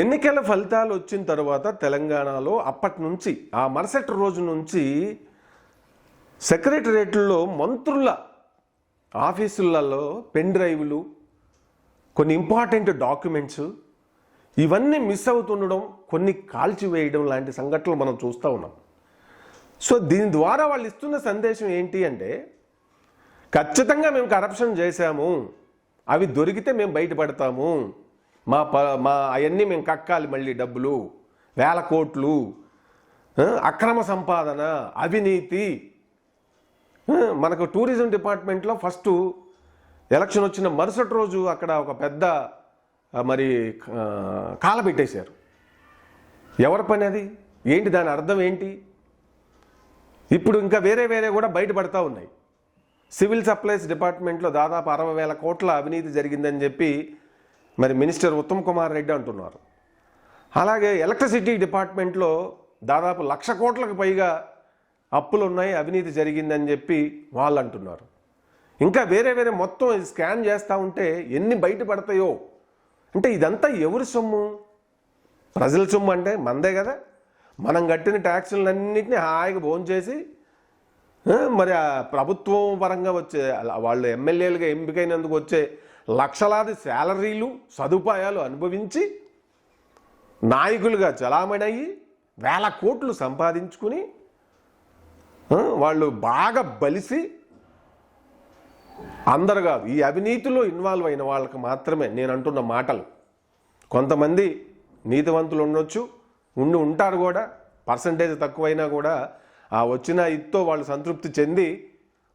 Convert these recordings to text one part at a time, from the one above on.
ఎన్నికల ఫలితాలు వచ్చిన తర్వాత తెలంగాణలో అప్పటి నుంచి ఆ మరుసటి రోజు నుంచి సెక్రటరేట్లో మంత్రుల ఆఫీసులలో పెన్ డ్రైవ్లు కొన్ని ఇంపార్టెంట్ డాక్యుమెంట్స్ ఇవన్నీ మిస్ అవుతుండడం కొన్ని కాల్చివేయడం లాంటి సంఘటనలు మనం చూస్తూ ఉన్నాం. సో దీని ద్వారా వాళ్ళు ఇస్తున్న సందేశం ఏంటి అంటే ఖచ్చితంగా మేము కరప్షన్ చేశాము అవి దొరికితే మేము బయటపడతాము మా ప మా అవన్నీ మేము కక్కాలి మళ్ళీ డబ్బులు. వేల కోట్లు. అక్రమ సంపాదన అవినీతి. మనకు టూరిజం డిపార్ట్మెంట్లో ఫస్ట్ ఎలక్షన్ వచ్చిన మరుసటి రోజు అక్కడ ఒక పెద్ద మరి ఆ, కాల పెట్టేశారు. ఎవరి పని అది? ఏంటి దాని అర్థం ఏంటి? ఇప్పుడు ఇంకా వేరే వేరే కూడా బయటపడతా ఉన్నాయి. సివిల్ సప్లైస్ డిపార్ట్మెంట్లో దాదాపు అరవై వేల కోట్ల అవినీతి జరిగిందని చెప్పి మరి మినిస్టర్ ఉత్తమ్ కుమార్ రెడ్డి అంటున్నారు. అలాగే ఎలక్ట్రిసిటీ డిపార్ట్మెంట్లో దాదాపు లక్ష కోట్లకు పైగా అప్పులు ఉన్నాయి అవినీతి జరిగిందని చెప్పి వాళ్ళు అంటున్నారు. ఇంకా వేరే వేరే మొత్తం ఇది స్కాన్ చేస్తూ ఉంటే ఎన్ని బయటపడతాయో. అంటే ఇదంతా ఎవరి సొమ్ము? ప్రజల సొమ్ము అంటే మందే కదా. మనం కట్టిన ట్యాక్సులన్నింటినీ హాయిగా భోంచేసి మరి ఆ ప్రభుత్వం పరంగా వచ్చే వాళ్ళు ఎమ్మెల్యేలుగా ఎంపికైనందుకు వచ్చే లక్షలాది శాలరీలు సదుపాయాలు అనుభవించి నాయకులుగా చలామణయ్యి వేల కోట్లు సంపాదించుకుని వాళ్ళు బాగా బలిసి అందరు కాదు ఈ అవినీతిలో ఇన్వాల్వ్ అయిన వాళ్ళకి మాత్రమే నేను అంటున్న మాటలు. కొంతమంది నీతివంతులు ఉండొచ్చు ఉండి ఉంటారు కూడా పర్సంటేజ్ తక్కువైనా కూడా ఆ వచ్చిన ఇత్తో వాళ్ళు సంతృప్తి చెంది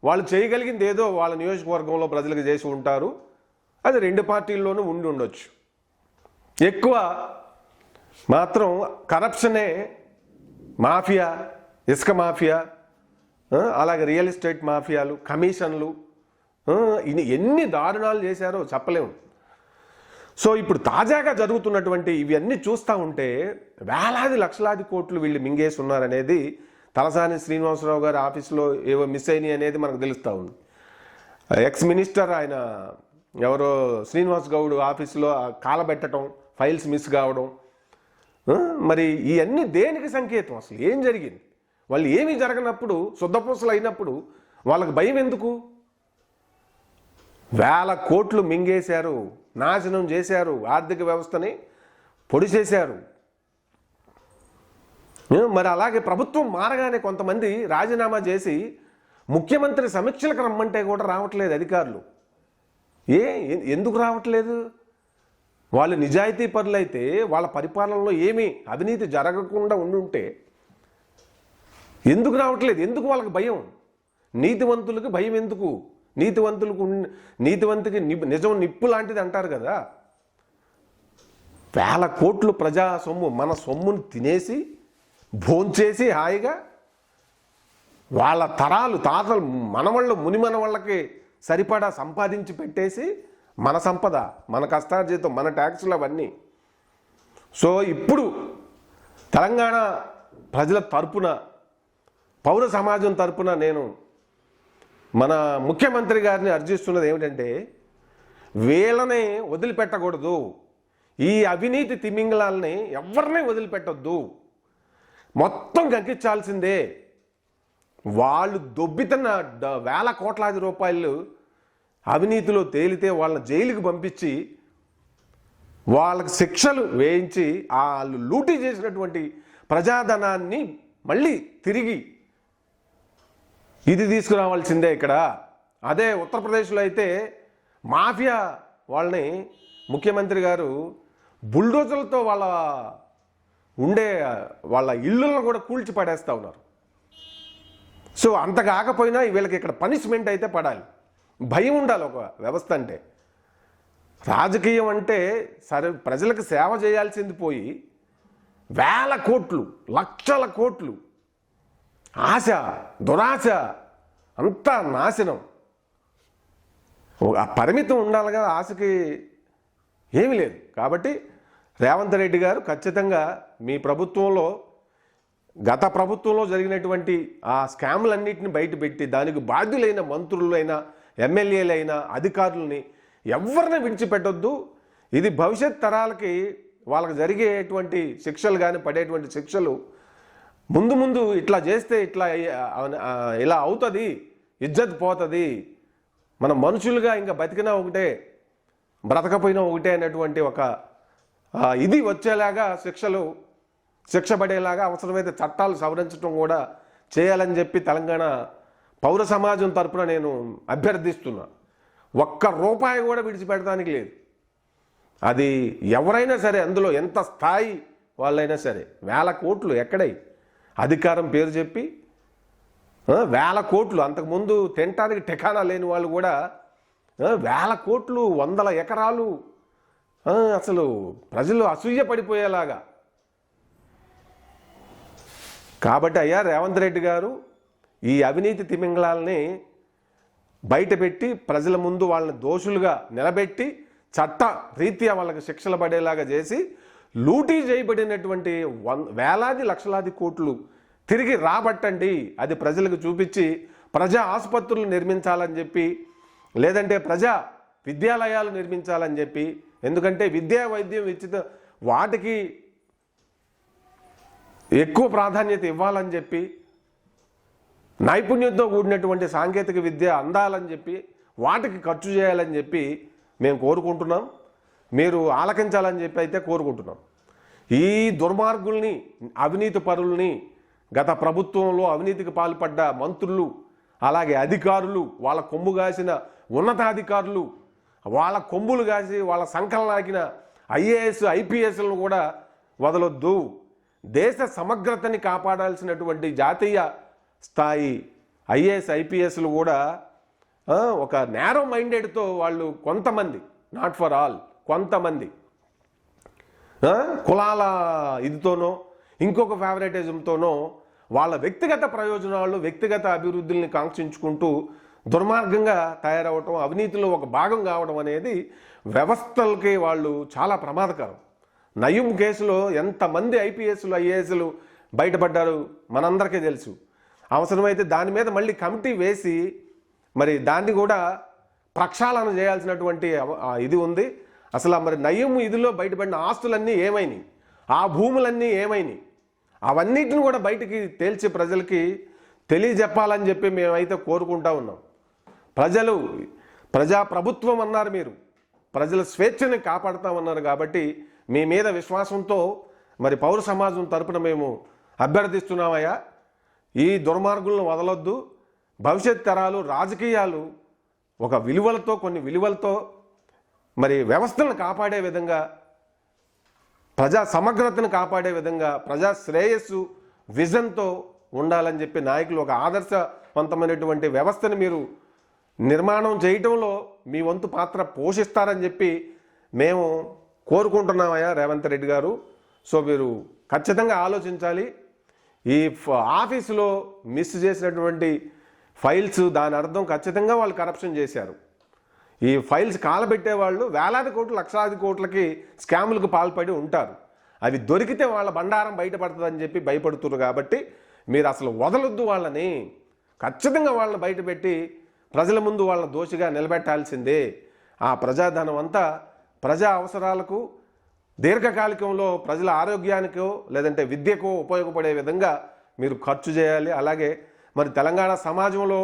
వాళ్ళు చేయగలిగింది ఏదో వాళ్ళ నియోజకవర్గంలో ప్రజలకు చేసి ఉంటారు. అది రెండు పార్టీల్లోనూ ఉండి ఉండొచ్చు ఎక్కువ మాత్రం కరప్షనే మాఫియా ఇసుక మాఫియా అలాగే రియల్ ఎస్టేట్ మాఫియాలు కమిషన్లు ఎన్ని దారుణాలు చేశారో చెప్పలేము. సో ఇప్పుడు తాజాగా జరుగుతున్నటువంటి ఇవన్నీ చూస్తూ ఉంటే వేలాది లక్షలాది కోట్లు వీళ్ళు మింగేసి ఉన్నారనేది తలసాని శ్రీనివాసరావు గారి ఆఫీస్లో ఏవో మిస్ అయినాయి అనేది మనకు తెలుస్తూ ఉంది. ఎక్స్ మినిస్టర్ ఆయన ఎవరో శ్రీనివాస్ గౌడ్ ఆఫీసులో కాలబెట్టడం ఫైల్స్ మిస్ కావడం. మరి ఇవన్నీ దేనికి సంకేతం? అసలు ఏం జరిగింది? వాళ్ళు ఏమీ జరగనప్పుడు శుద్ధపూసలు అయినప్పుడు వాళ్ళకి భయం ఎందుకు? వేల కోట్లు మింగేశారు నాశనం చేశారు ఆర్థిక వ్యవస్థని పొడిచేశారు. చేశారు మరి అలాగే ప్రభుత్వం మారగానే కొంతమంది రాజీనామా చేసి ముఖ్యమంత్రి సమీక్షలకు రమ్మంటే కూడా రావట్లేదు అధికారులు. ఏ ఎందుకు రావట్లేదు? వాళ్ళు నిజాయితీ పరులైతే వాళ్ళ పరిపాలనలో ఏమీ అవినీతి జరగకుండా ఉండుంటే ఎందుకు రావట్లేదు? ఎందుకు వాళ్ళకి భయం? నీతివంతులకు భయం ఎందుకు? నీతివంతులకు నీతివంతుకి నిజం నిప్పు లాంటిది అంటారు కదా. వేల కోట్లు ప్రజా సొమ్ము మన సొమ్మును తినేసి భోంచేసి హాయిగా వాళ్ళ తరాలు తాతలు మనవాళ్ళు ముని మనవాళ్ళకి సరిపడా సంపాదించి పెట్టేసి మన సంపద మన కష్టార్జితం మన ట్యాక్సులు అవన్నీ. సో ఇప్పుడు తెలంగాణ ప్రజల తరపున పౌర సమాజం తరపున నేను మన ముఖ్యమంత్రి గారిని అర్జిస్తున్నది ఏమిటంటే వీళ్ళని వదిలిపెట్టకూడదు. ఈ అవినీతి తిమింగళాలని ఎవరిని వదిలిపెట్టొద్దు. మొత్తం గంకించాల్సిందే. వాళ్ళు దొబ్బితున్న వేల కోట్లాది రూపాయలు అవినీతిలో తేలితే వాళ్ళ జైలుకి పంపించి వాళ్ళకి శిక్షలు వేయించి వాళ్ళు లూటీ చేసినటువంటి ప్రజాధనాన్ని మళ్ళీ తిరిగి ఇది తీసుకురావాల్సిందే ఇక్కడ. అదే ఉత్తరప్రదేశ్లో అయితే మాఫియా వాళ్ళని ముఖ్యమంత్రి గారు బుల్డోజర్లతో వాళ్ళ ఉండే వాళ్ళ ఇళ్ళలను కూడా కూల్చి పడేస్తూ ఉన్నారు. సో అంత కాకపోయినా వీళ్ళకి ఇక్కడ పనిష్మెంట్ అయితే పడాలి. భయం ఉండాలి ఒక వ్యవస్థ అంటే. రాజకీయం అంటే సరే ప్రజలకు సేవ చేయాల్సింది పోయి వేల కోట్లు లక్షల కోట్లు ఆశ దురాశ అంతా నాశనం. ఆ పరిమితం ఉండాలి కదా ఆశకి ఏమీ లేదు. కాబట్టి రేవంత్ రెడ్డి గారు ఖచ్చితంగా మీ ప్రభుత్వంలో గత ప్రభుత్వంలో జరిగినటువంటి ఆ స్కామ్లన్నింటిని బయటపెట్టి దానికి బాధ్యులైన మంత్రులైనా ఎమ్మెల్యేలైనా అధికారులని ఎవరిని విడిచిపెట్టొద్దు. ఇది భవిష్యత్ తరాలకి వాళ్ళకి జరిగేటువంటి శిక్షలు కానీ పడేటువంటి శిక్షలు ముందు ముందు ఇట్లా చేస్తే ఇట్లా ఇలా అవుతుంది ఇజ్జత్ పోతుంది. మన మనుషులుగా ఇంకా బతికినా ఒకటే బ్రతకపోయినా ఒకటే అనేటువంటి ఒక ఇది వచ్చేలాగా శిక్షలు శిక్ష పడేలాగా అవసరమైతే చట్టాలు సవరించడం కూడా చేయాలని చెప్పి తెలంగాణ పౌర సమాజం తరపున నేను అభ్యర్థిస్తున్నా. ఒక్క రూపాయి కూడా విడిచిపెట్టడానికి లేదు. అది ఎవరైనా సరే అందులో ఎంత స్థాయి వాళ్ళైనా సరే వేల కోట్లు ఎక్కడై? అధికారం పేరు చెప్పి వేల కోట్లు. అంతకుముందు తినటానికి టెకానా లేని వాళ్ళు కూడా వేల కోట్లు వందల ఎకరాలు అసలు ప్రజలు అసూయ పడిపోయేలాగా కాబట్టి అయ్యా రేవంత్ రెడ్డి గారు ఈ అవినీతి తిమింగళాలని బయటపెట్టి ప్రజల ముందు వాళ్ళని దోషులుగా నిలబెట్టి చట్ట రీత్యా వాళ్ళకి శిక్షలు పడేలాగా చేసి లూటీ చేయబడినటువంటి వన్ వేలాది లక్షలాది కోట్లు తిరిగి రాబట్టండి. అది ప్రజలకు చూపించి ప్రజా ఆసుపత్రులు నిర్మించాలని చెప్పి లేదంటే ప్రజా విద్యాలయాలు నిర్మించాలని చెప్పి ఎందుకంటే విద్యా వైద్యం ఇచ్చిన వాటికి ఎక్కువ ప్రాధాన్యత ఇవ్వాలని చెప్పి నైపుణ్యంతో కూడినటువంటి సాంకేతిక విద్య అందాలని చెప్పి వాటికి ఖర్చు చేయాలని చెప్పి మేము కోరుకుంటున్నాం. మీరు ఆలకించాలని చెప్పి అయితే కోరుకుంటున్నాం. ఈ దుర్మార్గుల్ని అవినీతి పరుల్ని గత ప్రభుత్వంలో అవినీతికి పాల్పడ్డ మంత్రులు అలాగే అధికారులు వాళ్ళ కొమ్ము కాసిన ఉన్నతాధికారులు వాళ్ళ కొమ్ములు కాసి వాళ్ళ సంకలనాకిన ఐఏఎస్ ఐపీఎస్లను కూడా వదలొద్దు. దేశ సమగ్రతని కాపాడాల్సినటువంటి జాతీయ స్థాయి ఐఏఎస్ ఐపీఎస్లు కూడా ఒక నేరో మైండెడ్తో వాళ్ళు కొంతమంది నాట్ ఫర్ ఆల్ కొంతమంది కులాల ఇదితోనో ఇంకొక ఫేవరెటిజంతోనో వాళ్ళ వ్యక్తిగత ప్రయోజనాలు వ్యక్తిగత అభివృద్ధుల్ని కాంక్షించుకుంటూ దుర్మార్గంగా తయారవటం అవినీతిలో ఒక భాగం కావడం అనేది వ్యవస్థలకి వాళ్ళు చాలా ప్రమాదకరం. నయం కేసులో ఎంతమంది ఐపీఎస్లు ఐఏఎస్లు బయటపడ్డారు మనందరికీ తెలుసు. అవసరమైతే దాని మీద మళ్ళీ కమిటీ వేసి మరి దాన్ని కూడా ప్రక్షాళన చేయాల్సినటువంటి ఇది ఉంది. అసలు మరి నయం ఇదిలో బయటపడిన ఆస్తులన్నీ ఏమైనాయి? ఆ భూములన్నీ ఏమైనాయి? అవన్నిటిని కూడా బయటికి తేల్చి ప్రజలకి తెలియజెప్పాలని చెప్పి మేమైతే కోరుకుంటా ఉన్నాం. ప్రజలు ప్రజా ప్రభుత్వం అన్నారు మీరు. ప్రజల స్వేచ్ఛని కాపాడుతామన్నారు కాబట్టి మీ మీద విశ్వాసంతో మరి పౌర సమాజం తరపున మేము అభ్యర్థిస్తున్నామయ్యా. ఈ దుర్మార్గులను వదలొద్దు. భవిష్యత్ తరాలు రాజకీయాలు ఒక విలువలతో కొన్ని విలువలతో మరి వ్యవస్థలను కాపాడే విధంగా ప్రజా సమగ్రతను కాపాడే విధంగా ప్రజా శ్రేయస్సు విజన్తో ఉండాలని చెప్పి నాయకులు ఒక ఆదర్శవంతమైనటువంటి వ్యవస్థను మీరు నిర్మాణం చేయటంలో మీ వంతు పాత్ర పోషిస్తారని చెప్పి మేము కోరుకుంటున్నామయ్యా రేవంత్ రెడ్డి గారు. సో మీరు ఖచ్చితంగా ఆలోచించాలి. ఈ ఫ- ఆఫీసులో మిస్ చేసినటువంటి ఫైల్స్ దాని అర్థం ఖచ్చితంగా వాళ్ళు కరప్షన్ చేశారు. ఈ ఫైల్స్ కాలబెట్టే వాళ్ళు వేలాది కోట్లు లక్షలాది కోట్లకి స్కాములకు పాల్పడి ఉంటారు. అవి దొరికితే వాళ్ళ బండారం బయటపడుతుందని చెప్పి భయపడుతున్నారు కాబట్టి మీరు అసలు వదలొద్దు వాళ్ళని. ఖచ్చితంగా వాళ్ళని బయటపెట్టి ప్రజల ముందు వాళ్ళ దోషిగా నిలబెట్టాల్సిందే. ఆ ప్రజాధనం అంతా ప్రజా అవసరాలకు దీర్ఘకాలికంలో ప్రజల ఆరోగ్యానికో లేదంటే విద్యకో ఉపయోగపడే విధంగా మీరు ఖర్చు చేయాలి. అలాగే మరి తెలంగాణ సమాజంలో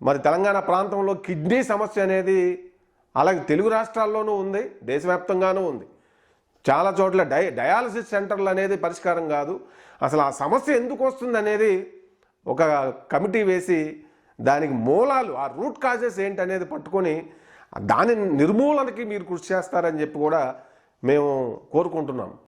మరి తెలంగాణ ప్రాంతంలో కిడ్నీ సమస్య అనేది అలాగే తెలుగు రాష్ట్రాల్లోనూ ఉంది దేశవ్యాప్తంగానూ ఉంది. చాలా చోట్ల డై డయాలసిస్ సెంటర్లు అనేది పరిష్కారం కాదు. అసలు ఆ సమస్య ఎందుకు వస్తుంది అనేది ఒక కమిటీ వేసి దానికి మూలాలు ఆ రూట్ కాజెస్ ఏంటి అనేది పట్టుకొని దాని నిర్మూలనకి మీరు కృషి చేస్తారని చెప్పి కూడా మేము కోరుకుంటున్నాం.